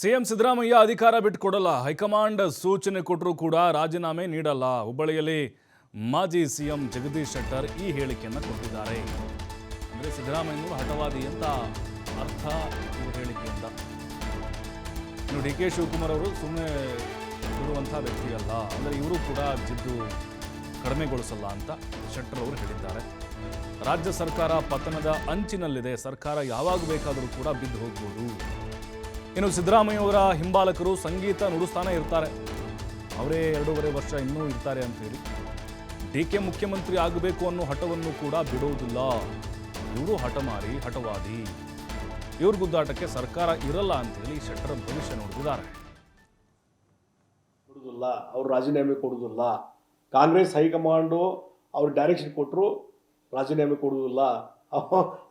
CM Siddaramaiah ಅಧಿಕಾರ ಬಿಟ್ಟುಕೊಡಲ್ಲ. High command ಸೂಚನೆ ಕೊಟ್ಟರೂ ಕೂಡ ರಾಜೀನಾಮೆ ನೀಡಲ್ಲ. ಹುಬ್ಬಳ್ಳಿಯಲ್ಲಿ ಮಾಜಿ ಸಿಎಂ ಜಗದೀಶ್ ಶೆಟ್ಟರ್ ಈ ಹೇಳಿಕೆಯನ್ನು ಕೊಟ್ಟಿದ್ದಾರೆ. ಅಂದರೆ ಸಿದ್ದರಾಮಯ್ಯನವರು ಹಠವಾದಿ ಅಂತ ಅರ್ಥ ಇವ್ರ ಹೇಳಿಕೆಯಿಂದ. ಇನ್ನು ಡಿ ಕೆ ಶಿವಕುಮಾರ್ ಅವರು ಸುಮ್ಮನೆ ಇರುವಂಥ ವ್ಯಕ್ತಿಯಲ್ಲ. ಅಂದರೆ ಇವರು ಕೂಡ ಜಿದ್ದು ಕಡಿಮೆಗೊಳಿಸಲ್ಲ ಅಂತ ಶೆಟ್ಟರ್ ಅವರು ಹೇಳಿದ್ದಾರೆ. ರಾಜ್ಯ ಸರ್ಕಾರ ಪತನದ ಅಂಚಿನಲ್ಲಿದೆ. ಸರ್ಕಾರ ಯಾವಾಗ ಬೇಕಾದರೂ ಕೂಡ ಬಿದ್ದು ಹೋಗ್ಬೋದು. ಇನ್ನು ಸಿದ್ದರಾಮಯ್ಯವರ ಹಿಂಬಾಲಕರು ಸಂಗೀತ ನುಡಿಸ್ತಾನೆ ಇರ್ತಾರೆ. ಅವರೇ ಎರಡೂವರೆ ವರ್ಷ ಇನ್ನೂ ಇರ್ತಾರೆ ಅಂತ ಹೇಳಿ ಡಿ ಕೆ ಮುಖ್ಯಮಂತ್ರಿ ಆಗಬೇಕು ಅನ್ನೋ ಹಠವನ್ನು ಕೂಡ ಬಿಡುವುದಿಲ್ಲ ಇವರು ಹಠಮಾರಿ, ಹಠವಾದಿ. ಇವ್ರ ಗುದ್ದಾಟಕ್ಕೆ ಸರ್ಕಾರ ಇರಲ್ಲ ಅಂತ ಹೇಳಿ ಶೆಟ್ಟರ್ ಭವಿಷ್ಯ ನೋಡಿದ್ದಾರೆ ಕೊಡುವುದಿಲ್ಲ ಅವ್ರು ರಾಜೀನಾಮೆ ಕೊಡುವುದಿಲ್ಲ ಕಾಂಗ್ರೆಸ್ ಹೈಕಮಾಂಡು ಅವ್ರು ಡೈರೆಕ್ಷನ್ ಕೊಟ್ಟರು ರಾಜೀನಾಮೆ ಕೊಡುವುದಿಲ್ಲ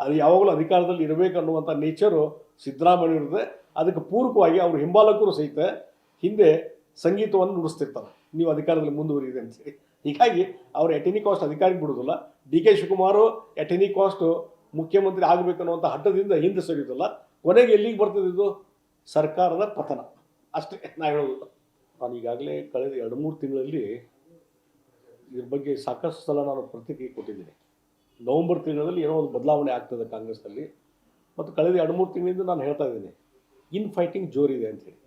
ಅದು ಯಾವಾಗಲೂ ಅಧಿಕಾರದಲ್ಲಿ ಇರಬೇಕು ಅನ್ನುವಂಥ ನೇಚರು ಸಿದ್ದರಾಮಯ್ಯ ಅದಕ್ಕೆ ಪೂರಕವಾಗಿ ಅವರು ಹಿಂಬಾಲಕರು ಸಹಿತ ಹಿಂದೆ ಸಂಗೀತವನ್ನು ನುಡಿಸ್ತಿರ್ತಾರೆ. ನೀವು ಅಧಿಕಾರದಲ್ಲಿ ಮುಂದುವರಿದೆ ಅಂತೇಳಿ ಹೀಗಾಗಿ ಅವರು ಎಟ್ ಎನಿ ಕಾಸ್ಟ್ ಅಧಿಕಾರಕ್ಕೆ ಬಿಡೋದಿಲ್ಲ D K Shivakumar at cost ಮುಖ್ಯಮಂತ್ರಿ ಆಗಬೇಕು ಅನ್ನುವಂಥ ಹಠದಿಂದ ಹಿಂದೆ ಸರಿಯೋದಿಲ್ಲ ಕೊನೆಗೆ ಎಲ್ಲಿಗೆ ಬರ್ತದೆ ಇದು? ಸರ್ಕಾರದ ಪತನ. ಅಷ್ಟೇ ನಾ ಹೇಳೋದು. ನಾನು ಈಗಾಗಲೇ ಕಳೆದ ಎರಡು ಮೂರು ತಿಂಗಳಲ್ಲಿ ಇದ್ರ ಬಗ್ಗೆ ಸಾಕಷ್ಟು ಸಲ ನಾನು ಪ್ರತಿಕ್ರಿಯೆ ಕೊಟ್ಟಿದ್ದೀನಿ. ನವೆಂಬರ್ ತಿಂಗಳಲ್ಲಿ ಏನೋ ಒಂದು ಬದಲಾವಣೆ ಆಗ್ತದೆ ಕಾಂಗ್ರೆಸ್ನಲ್ಲಿ. ಮತ್ತು ಕಳೆದ ಎರಡು ಮೂರು ತಿಂಗಳಿಂದ ನಾನು ಹೇಳ್ತಾ ಇದ್ದೀನಿ. ಇನ್ ಫೈಟಿಂಗ್ ಜೋರಿದೆ ಅಂತೇಳಿ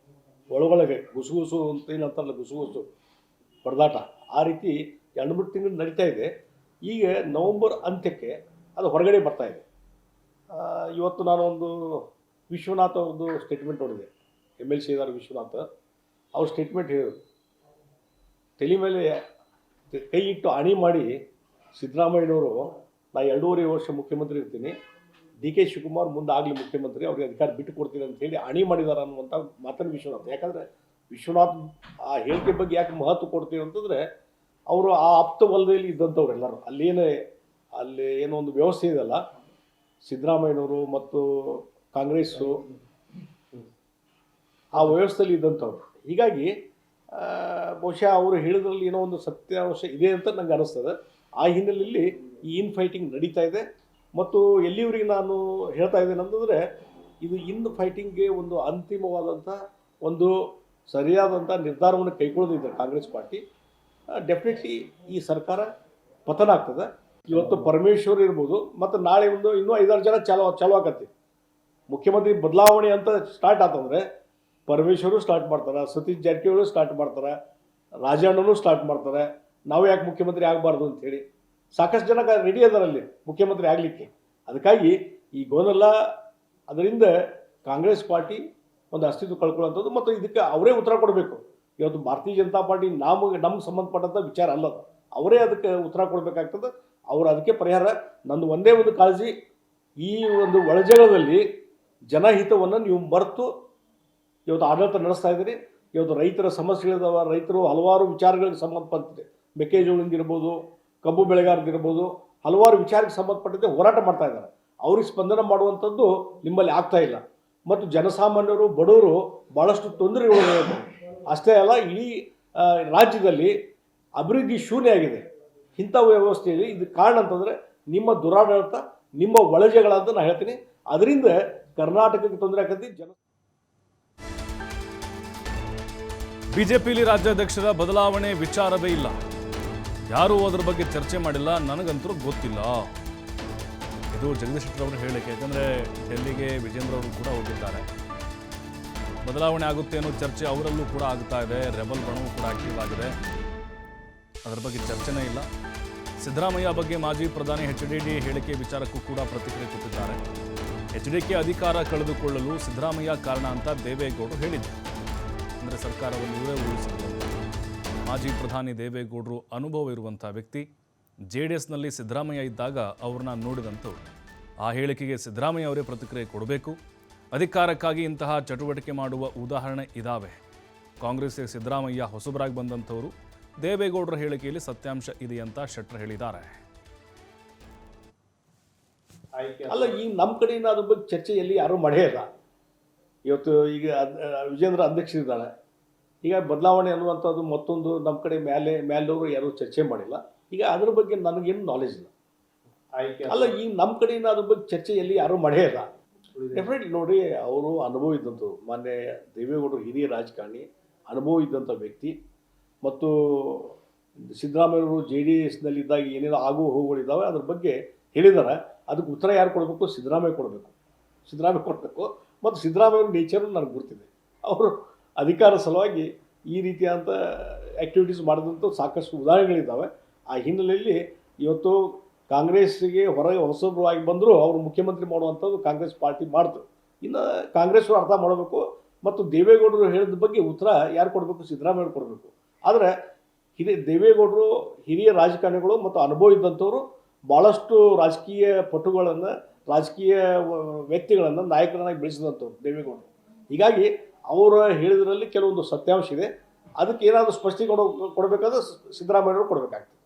ಒಳಗೊಳಗೆ ಗುಸುಗುಸು ಅಂತ ಏನಂತಾರಲ್ಲ ಗುಸುಗುಸು ಹೊಡೆದಾಟ ಆ ರೀತಿ ಎರಡು ಮೂರು ತಿಂಗಳು ನಡೀತಾ ಇದೆ. ಈಗ ನವಂಬರ್ ಅಂತ್ಯಕ್ಕೆ ಅದು ಹೊರಗಡೆ ಬರ್ತಾ ಇದೆ. ಇವತ್ತು ನಾನು ಒಂದು ವಿಶ್ವನಾಥ್ ಅವ್ರದ್ದು ಸ್ಟೇಟ್ಮೆಂಟ್ ನೋಡಿದೆ. ಎಂ ಎಲ್ ಸಿ ಇದ್ದಾರೆ ವಿಶ್ವನಾಥ್ ಅವ್ರ ಸ್ಟೇಟ್ಮೆಂಟ್ ಹೇಳಿದರು. ತಲೆ ಮೇಲೆ ಕೈ ಇಟ್ಟು ಅಣಿ ಮಾಡಿ ಸಿದ್ದರಾಮಯ್ಯನವರು, ನಾ ಎರಡೂವರೆ ವರ್ಷ ಮುಖ್ಯಮಂತ್ರಿ ಇರ್ತೀನಿ. ಡಿ ಕೆ ಶಿವಕುಮಾರ್ ಮುಂದೆ ಆಗಲಿ ಮುಖ್ಯಮಂತ್ರಿ, ಅವ್ರಿಗೆ ಅಧಿಕಾರ ಬಿಟ್ಟು ಕೊಡ್ತೀನಿ ಅಂತ ಹೇಳಿ ಅಣಿ ಮಾಡಿದ್ದಾರೆ ಅನ್ನುವಂಥ ಮಾತನ್ನು ವಿಶ್ವನಾಥ್. ಯಾಕಂದರೆ ವಿಶ್ವನಾಥ್ ಆ ಹೇಳಿಕೆ ಬಗ್ಗೆ ಯಾಕೆ ಮಹತ್ವ ಕೊಡ್ತೀವಿ ಅಂತಂದರೆ ಅವರು ಆ ಆಪ್ತ ವಲಯದಲ್ಲಿ ಇದ್ದಂಥವ್ರು ಎಲ್ಲರೂ. ಅಲ್ಲೇನೇ ಅಲ್ಲಿ ಏನೋ ಒಂದು ವ್ಯವಸ್ಥೆ ಇದೆಯಲ್ಲ, ಸಿದ್ದರಾಮಯ್ಯನವರು ಮತ್ತು ಕಾಂಗ್ರೆಸ್ಸು ಆ ವ್ಯವಸ್ಥೆಯಲ್ಲಿ ಇದ್ದಂಥವ್ರು. ಹೀಗಾಗಿ ಬಹುಶಃ ಅವರು ಹೇಳಿದ್ರಲ್ಲಿ ಏನೋ ಒಂದು ಸತ್ಯಾಂಶ ಇದೆ ಅಂತ ನನಗೆ ಅನಿಸ್ತದೆ. ಆ ಹಿನ್ನೆಲೆಯಲ್ಲಿ ಈ ಇನ್ ಫೈಟಿಂಗ್ ನಡೀತಾ ಇದೆ. ಮತ್ತು ಎಲ್ಲಿವರೆಗೆ ನಾನು ಹೇಳ್ತಾ ಇದ್ದೇನೆ ಅಂತಂದರೆ, ಇದು ಇನ್ನು ಫೈಟಿಂಗ್ಗೆ ಒಂದು ಅಂತಿಮವಾದಂಥ ಒಂದು ಸರಿಯಾದಂಥ ನಿರ್ಧಾರವನ್ನು ಕೈಗೊಳ್ಳೋದಿದೆ ಕಾಂಗ್ರೆಸ್ ಪಾರ್ಟಿ. ಡೆಫಿನೆಟ್ಲಿ ಈ ಸರ್ಕಾರ ಪತನ ಆಗ್ತದೆ. ಇವತ್ತು ಪರಮೇಶ್ವರ್ ಇರ್ಬೋದು, ಮತ್ತು ನಾಳೆ ಒಂದು ಇನ್ನೂ ಐದಾರು ಜನ ಚಾಲು ಚಾಲು ಆಗತ್ತೆ ಮುಖ್ಯಮಂತ್ರಿ ಬದಲಾವಣೆ ಅಂತ ಸ್ಟಾರ್ಟ್ ಆತಂದ್ರೆ, ಪರಮೇಶ್ವರು ಸ್ಟಾರ್ಟ್ ಮಾಡ್ತಾರೆ, ಸತೀಶ್ ಜಾರಕಿಹೊಳಿ ಸ್ಟಾರ್ಟ್ ಮಾಡ್ತಾರೆ, ರಾಜಣ್ಣನೂ ಸ್ಟಾರ್ಟ್ ಮಾಡ್ತಾರೆ. ನಾವು ಯಾಕೆ ಮುಖ್ಯಮಂತ್ರಿ ಆಗಬಾರ್ದು ಅಂತೇಳಿ ಸಾಕಷ್ಟು ಜನ ರೆಡಿ ಅದರಲ್ಲಿ ಮುಖ್ಯಮಂತ್ರಿ ಆಗಲಿಕ್ಕೆ. ಅದಕ್ಕಾಗಿ ಈ ಗೋನಲ್ಲ ಅದರಿಂದ ಕಾಂಗ್ರೆಸ್ ಪಾರ್ಟಿ ಒಂದು ಅಸ್ತಿತ್ವ ಕಳ್ಕೊಳ್ಳುವಂಥದ್ದು ಮತ್ತು ಇದಕ್ಕೆ ಅವರೇ ಉತ್ತರ ಕೊಡಬೇಕು. ಇವತ್ತು ಭಾರತೀಯ ಜನತಾ ಪಾರ್ಟಿ ನಮಗೆ ನಮ್ಗೆ ಸಂಬಂಧಪಟ್ಟಂಥ ವಿಚಾರ ಅಲ್ಲ. ಅವರೇ ಅದಕ್ಕೆ ಉತ್ತರ ಕೊಡಬೇಕಾಗ್ತದೆ. ಅವರು ಅದಕ್ಕೆ ಪರಿಹಾರ. ನಂದು ಒಂದೇ ಒಂದು ಕಾಳಜಿ, ಈ ಒಂದು ಒಳಜಗಳದಲ್ಲಿ ಜನಹಿತವನ್ನು ನೀವು ಮರೆತು ಇವತ್ತು ಆಡಳಿತ ನಡೆಸ್ತಾ ಇದ್ದೀರಿ. ಇವತ್ತು ರೈತರ ಸಮಸ್ಯೆಗಳಿದಾವೆ, ರೈತರು ಹಲವಾರು ವಿಚಾರಗಳಿಗೆ ಸಂಬಂಧಪಟ್ಟಿದೆ. ಮೆಕ್ಕೆಜೋಳದಿಂದ ಇರ್ಬೋದು ಕಬ್ಬು ಬೆಳೆಗಾರರಿರ್ಬೋದು ಹಲವಾರು ವಿಚಾರಕ್ಕೆ ಸಂಬಂಧಪಟ್ಟಂತೆ ಹೋರಾಟ ಮಾಡ್ತಾ ಇದ್ದಾರೆ. ಅವ್ರಿಗೆ ಸ್ಪಂದನೆ ಮಾಡುವಂಥದ್ದು ನಿಮ್ಮಲ್ಲಿ ಆಗ್ತಾ ಇಲ್ಲ. ಮತ್ತು ಜನಸಾಮಾನ್ಯರು, ಬಡವರು ಭಾಳಷ್ಟು ತೊಂದರೆಗಳು ಅಷ್ಟೇ ಅಲ್ಲ, ಇಡೀ ರಾಜ್ಯದಲ್ಲಿ ಅಭಿವೃದ್ಧಿ ಶೂನ್ಯ ಆಗಿದೆ. ಇಂಥ ವ್ಯವಸ್ಥೆಯಲ್ಲಿ ಇದು ಕಾರಣ ಅಂತಂದರೆ ನಿಮ್ಮ ದುರಾಡಳಿತ, ನಿಮ್ಮ ಒಳಜೆಗಳಂತ ನಾನು ಹೇಳ್ತೀನಿ. ಅದರಿಂದ ಕರ್ನಾಟಕಕ್ಕೆ ತೊಂದರೆ ಆಕತಿ ಜನ ಬಿಜೆಪಿಲಿ ರಾಜ್ಯಾಧ್ಯಕ್ಷರ ಬದಲಾವಣೆ ವಿಚಾರವೇ ಇಲ್ಲ. ಯಾರೂ ಅದ್ರ ಬಗ್ಗೆ ಚರ್ಚೆ ಮಾಡಿಲ್ಲ, ನನಗಂತೂ ಗೊತ್ತಿಲ್ಲ. ಇದು ಜಗದೀಶ್ ಶೆಟ್ಟರ್ ಅವರು ಹೇಳಿಕೆ. ಯಾಕಂದರೆ ಡೆಲ್ಲಿಗೆ ವಿಜೇಂದ್ರ ಅವರು ಕೂಡ ಹೋಗಿದ್ದಾರೆ. ಬದಲಾವಣೆ ಆಗುತ್ತೆ ಅನ್ನೋ ಚರ್ಚೆ ಅವರಲ್ಲೂ ಕೂಡ ಆಗ್ತಾ ಇದೆ. ರೆಬಲ್ ಬಣವು ಕೂಡ ಆಕ್ಟಿವ್ ಆಗಿದೆ. ಅದರ ಬಗ್ಗೆ ಚರ್ಚೆನೇ ಇಲ್ಲ. ಸಿದ್ದರಾಮಯ್ಯ ಬಗ್ಗೆ ಮಾಜಿ ಪ್ರಧಾನಿ ಎಚ್ ಡಿ ಡಿ ಹೇಳಿಕೆ ವಿಚಾರಕ್ಕೂ ಕೂಡ ಪ್ರತಿಕ್ರಿಯೆ ಕೊಟ್ಟಿದ್ದಾರೆ. ಎಚ್ ಡಿ ಕೆ ಅಧಿಕಾರ ಕಳೆದುಕೊಳ್ಳಲು ಸಿದ್ದರಾಮಯ್ಯ ಕಾರಣ ಅಂತ ದೇವೇಗೌಡರು ಹೇಳಿದ್ದಾರೆ. ಅಂದರೆ ಸರ್ಕಾರವನ್ನು ಇವರೇ ಉಳಿಸಿದ್ರು ಅಂತ. ಮಾಜಿ ಪ್ರಧಾನಿ ದೇವೇಗೌಡರು ಅನುಭವ ಇರುವಂಥ ವ್ಯಕ್ತಿ. ಜೆ ಡಿ ಎಸ್ನಲ್ಲಿ ಸಿದ್ದರಾಮಯ್ಯ ಇದ್ದಾಗ ಅವ್ರನ್ನ ನೋಡಿದಂಥವ್ರು ಆ ಹೇಳಿಕೆಗೆ ಸಿದ್ದರಾಮಯ್ಯ ಅವರೇ ಪ್ರತಿಕ್ರಿಯೆ ಕೊಡಬೇಕು. ಅಧಿಕಾರಕ್ಕಾಗಿ ಇಂತಹ ಚಟುವಟಿಕೆ ಮಾಡುವ ಉದಾಹರಣೆ ಇದಾವೆ. ಕಾಂಗ್ರೆಸ್ಗೆ ಸಿದ್ದರಾಮಯ್ಯ ಹೊಸಬರಾಗಿ ಬಂದಂಥವರು ದೇವೇಗೌಡರ ಹೇಳಿಕೆಯಲ್ಲಿ ಸತ್ಯಾಂಶ ಇದೆ ಅಂತ ಶೆಟ್ಟರ್ ಹೇಳಿದ್ದಾರೆ. ಅಲ್ಲ, ಈ ನಮ್ಮ ಕಡೆಯಿಂದ ಅದ್ರ ಬಗ್ಗೆ ಚರ್ಚೆಯಲ್ಲಿ ಯಾರೂ ಮಾಡೇ ಇಲ್ಲ. ಇವತ್ತು ಈಗ ವಿಜೇಂದ್ರ ಅಧ್ಯಕ್ಷರಿದ್ದಾನೆ ಈಗ ಬದಲಾವಣೆ ಅನ್ನುವಂಥದ್ದು ಮತ್ತೊಂದು ನಮ್ಮ ಕಡೆ ಮೇಲೆ ಮೇಲವರು ಯಾರೂ ಚರ್ಚೆ ಮಾಡಿಲ್ಲ. ಈಗ ಅದ್ರ ಬಗ್ಗೆ ನನಗೇನು ನಾಲೆಜ್ ಇಲ್ಲ. ಅಲ್ಲ ಈಗ ನಮ್ಮ ಕಡೆಯಿಂದ ಅದ್ರ ಬಗ್ಗೆ ಚರ್ಚೆಯಲ್ಲಿ ಯಾರೂ ಮಾಡೇ ಇಲ್ಲ. ಡೆಫಿನೆಟ್ಲಿ ನೋಡಿ ಅವರು ಅನುಭವ ಇದ್ದಂಥವ್ರು. ಮಾನ್ಯ ದೇವೇಗೌಡರು ಹಿರಿಯ ರಾಜಕಾರಣಿ ಅನುಭವ ಇದ್ದಂಥ ವ್ಯಕ್ತಿ ಮತ್ತು ಸಿದ್ದರಾಮಯ್ಯವರು ಜೆ ಡಿ ಎಸ್ನಲ್ಲಿದ್ದಾಗ ಏನೇನು ಆಗು ಹೋಗುಗಳಿದ್ದಾವೆ ಅದ್ರ ಬಗ್ಗೆ ಹೇಳಿದ್ದಾರೆ. ಅದಕ್ಕೆ ಉತ್ತರ ಯಾರು ಕೊಡಬೇಕು? ಸಿದ್ದರಾಮಯ್ಯ ಕೊಡಬೇಕು. ಸಿದ್ದರಾಮಯ್ಯ ಕೊಡಬೇಕು. ಮತ್ತು ಸಿದ್ದರಾಮಯ್ಯ ನೇಚರ್ ನನಗೆ ಗೊತ್ತಿದೆ ಅವರು ಅಧಿಕಾರ ಸಲುವಾಗಿ ಈ ರೀತಿಯಾದಂಥ ಆ್ಯಕ್ಟಿವಿಟೀಸ್ ಮಾಡಿದಂಥ ಸಾಕಷ್ಟು ಉದಾಹರಣೆಗಳಿದ್ದಾವೆ. ಆ ಹಿನ್ನೆಲೆಯಲ್ಲಿ ಇವತ್ತು ಕಾಂಗ್ರೆಸ್ಸಿಗೆ ಹೊರಗೆ ಹೊಸಬ್ರಾಗಿ ಬಂದರೂ ಅವರು ಮುಖ್ಯಮಂತ್ರಿ ಮಾಡುವಂಥದ್ದು ಕಾಂಗ್ರೆಸ್ ಪಾರ್ಟಿ ಮಾಡ್ತು. ಇನ್ನು ಕಾಂಗ್ರೆಸ್ ಅರ್ಥ ಮಾಡಬೇಕು ಮತ್ತು ದೇವೇಗೌಡರು ಹೇಳಿದ ಬಗ್ಗೆ ಉತ್ತರ ಯಾರು ಕೊಡಬೇಕು? ಸಿದ್ದರಾಮಯ್ಯ ಕೊಡಬೇಕು. ಆದರೆ ಹಿರಿಯ ದೇವೇಗೌಡರು, ಹಿರಿಯ ರಾಜಕಾರಣಿಗಳು ಮತ್ತು ಅನುಭವ ಇದ್ದಂಥವರು ಭಾಳಷ್ಟು ರಾಜಕೀಯ ಪಟುಗಳನ್ನು, ರಾಜಕೀಯ ವ್ಯಕ್ತಿಗಳನ್ನು ನಾಯಕರನ್ನಾಗಿ ಬೆಳೆಸಿದಂಥವ್ರು ದೇವೇಗೌಡರು. ಹೀಗಾಗಿ ಅವರು ಹೇಳಿದ್ರಲ್ಲಿ ಕೆಲವೊಂದು ಸತ್ಯಾಂಶ ಇದೆ. ಅದಕ್ಕೆ ಏನಾದರೂ ಸ್ಪಷ್ಟೀಕರಣ ಕೊಡಬೇಕಾದ್ರೆ ಸಿದ್ದರಾಮಯ್ಯವರು ಕೊಡಬೇಕಾಗ್ತದೆ.